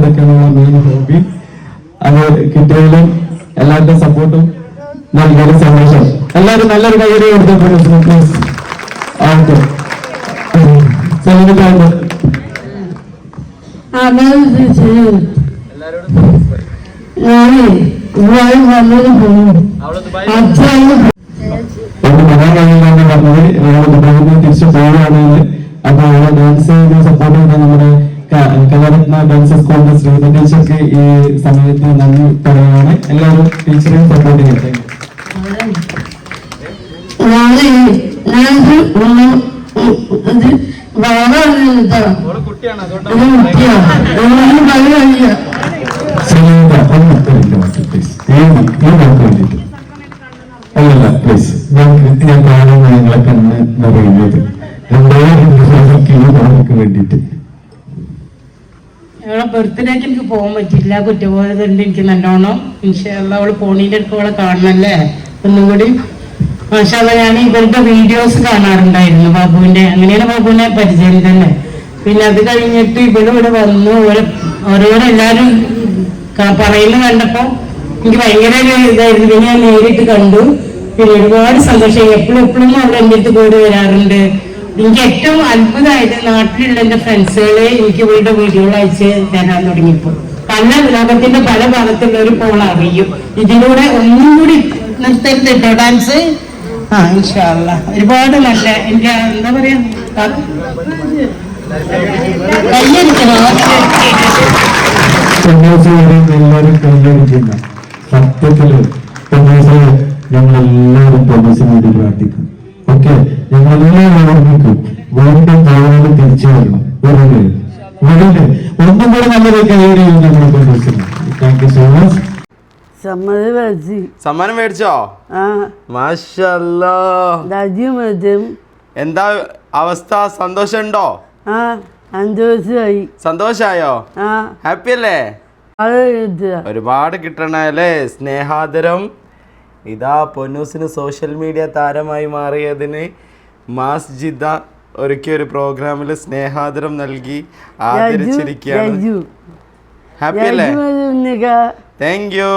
ഇതൊക്കെയാണ് main hobby അത് കിട്ടിയതിലും എല്ലാവരുടെ സപ്പോർട്ടും നൽകിയ സന്തോഷം. എല്ലാവരും നല്ലൊരു കയ്യടി കൊടുത്തു പ്ലീസ് ഓക്കെ. സെലിബ്രിറ്റി തിരിച്ചു പോവുകയാണെങ്കിൽ അപ്പൊ ഡാൻസ് സപ്പോർട്ട് ചെയ്ത നമ്മുടെ ക- കലാരത്ന ഡാൻസ് സ്കൂളിന്റെ ശ്രീധ ടീച്ചർക്ക് ഈ സമയത്തിന് നന്ദി പറയുകയാണ്. എല്ലാവരും ടീച്ചറെയും സപ്പോർട്ട് ചെയ്യും ഞാനേ ഞാൻ ഒന്ന് അത് വളരെ കേട്ടോ കുട്ടിയാണ്. അതുകൊണ്ട് അത് കുട്ടിയാ ഒന്നും പറയുകയില്ല ശ്രീധ ഒന്ന് ഉത്തരവില്ല മാറ്റി പ്ലീസ് ഏത് ഈ നമുക്ക് വേണ്ടിയിട്ട്. അല്ലല്ല പ്ലീസ് ഞാൻ കാണുന്ന നിങ്ങളെ കണ്ണ് നിറയുന്നത്. രണ്ടായിരം നമുക്ക് വേണ്ടിയിട്ട്. അവളെ ബർത്ത്ഡേക്ക് എനിക്ക് പോകാൻ പറ്റില്ല കുറ്റബോധമുണ്ട് എനിക്ക് നല്ലോണം. ഇൻഷാല്ല അവൾ പോണീന്റെ അടുത്ത് അവളെ കാണണല്ലേ? ഒന്നും കൂടി. മാഷാല്ല ഞാൻ ഇവരുടെ വീഡിയോസ് കാണാറുണ്ടായിരുന്നു ബാബുവിന്റെ. അങ്ങനെയാണ് ബാബുവിനെ പരിചയം തന്നെ പിന്നെ അത് കഴിഞ്ഞിട്ട് ഇവിടെ വന്നു. ഓരോ ഓരോരോ പറയുന്നു ക- പറയുന്നത് കണ്ടപ്പോ എനിക്ക് ഭയങ്കര ഇതായിരുന്നു. പിന്നെ ഞാൻ നേരിട്ട് കണ്ടു. പിന്നെ ഒരുപാട് സന്തോഷം. എപ്പോഴും എപ്പോഴും അവിടെ എന്റെ അടുത്ത് കൂടി വരാറുണ്ട്. എനിക്ക് ഏറ്റവും അത്ഭുതമായത് നാട്ടിലുള്ള എന്റെ ഫ്രണ്ട്സുകളെ എനിക്ക് ഇവരുടെ വീഡിയോകൾ അയച്ച് തരാൻ തുടങ്ങിയപ്പോൾ. പല ലോകത്തിന്റെ പല ഭാഗത്തുള്ള ഒരു പോൾ അറിയും. ഇതിലൂടെ ഒന്നും കൂടി നിർത്തരുത് കേട്ടോ ഡാൻസ്? ആ ഇൻഷാല്ല ഒരുപാട് നല്ല എന്റെ എന്താ പറയാ? പെണ്ണേശ്വരം എല്ലാവരും പ്രാർത്ഥിക്കും ഓക്കെ ഞങ്ങൾ എല്ലാവരും ഓർമ്മിക്കും വീണ്ടും ജോലികൾ തിരിച്ചു വരണം ഉടനെ. ഒന്നും കൂടെ നല്ലൊരു കൈയടി ഞങ്ങൾ പ്രൊമോസിന് താങ്ക് യു സോ മച്ച് സമ്മാനം മേടിച്ചോ? ആ. മാഷല്ലോ. ദജി മറ്റും എന്താ അവസ്ഥ? സന്തോഷമുണ്ടോ? ആ അഞ്ചു സന്തോഷായോ? ആ. ഹാപ്പി അല്ലേ ഒരുപാട് കിട്ടണല്ലേ? സ്നേഹാദരം. ഇതാ പൊന്നൂസിന് സോഷ്യൽ മീഡിയ താരമായി മാറിയതിന് മാസ്ജിദ ഒരുക്കിയ ഒരു പ്രോഗ്രാമിൽ സ്നേഹാദരം നൽകി ആദരിച്ചിരിക്കുകയാണ്. ഹാപ്പി അല്ലേ? Thank you